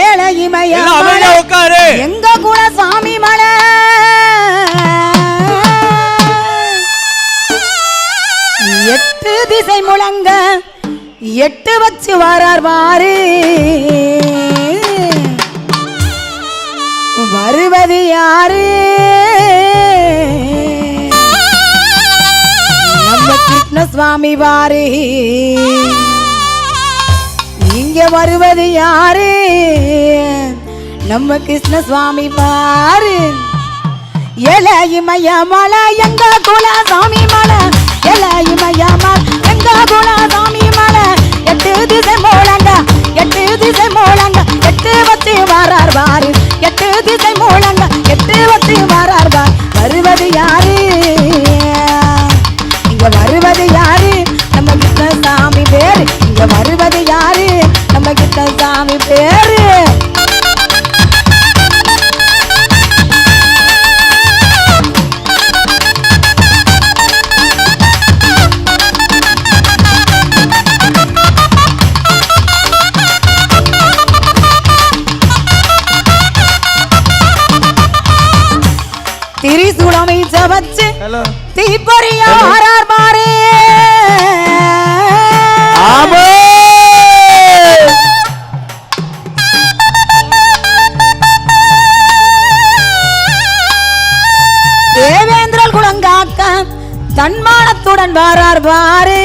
ஏழை இமய எல்லாம் அமைதியா மலை, உட்காரு. எங்க குல சாமி மலை? எட்டு திசை முழங்க எட்டு வச்சு வாரார் வாரு. வருவது யாரு? நம்ம கிருஷ்ணசுவாமி வாரு. இங்க வருவது யாரு? நம்ம கிருஷ்ண சுவாமி பாரு. எலையுமைய மலை எங்க குலசாமி மலை? எலையுமைய மலை எங்க குலசாமி ஹலோ தீப்பொறிய ஆறார் மாறே ஆமா தேவேந்திரல் குலங்காக்க தன்மானத்துடன் வாரார் பாரு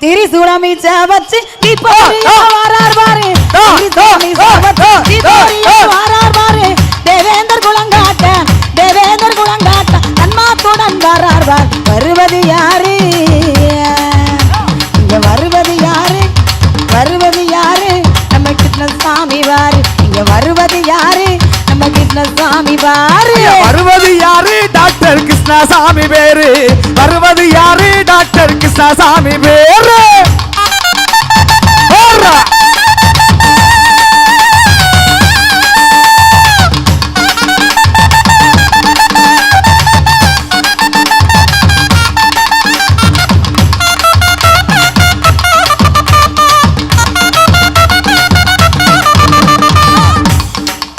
திரிசூலமை வச்சு தீப்பொறிய வாரார் பாரு திரிசூலமை தீப்பொறிய பாரு வாரு வருவது யாரு? டாக்டர் கிருஷ்ணசாமி பேரு. வருவது யாரு? டாக்டர் கிருஷ்ணசாமி பேரு.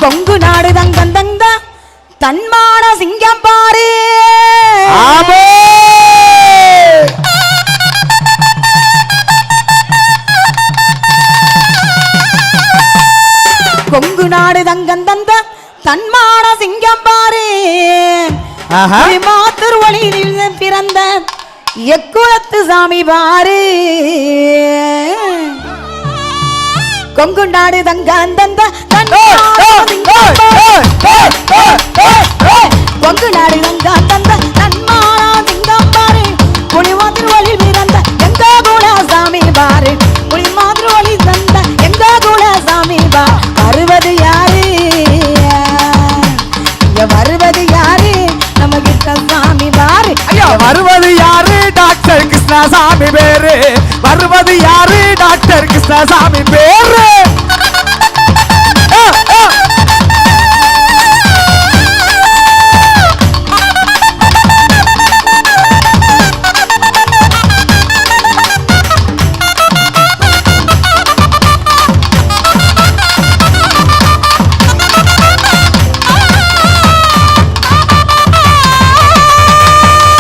கொங்கு நாடு தங்கம் தங்க தன்மான சிங்கம் பாரு. கொங்கு நாடு தங்கம் தந்த தன்மான சிங்கம் பாரு. ஆஹா. திருவழியில் பிறந்த எக்குளத்து சாமி பாரு. கொங்கு நாடு தங்கம் தந்த கிருஷ்ணசாமி பேரு. வருவது யாரு? டாக்டர் கிருஷ்ணசாமி பேரு.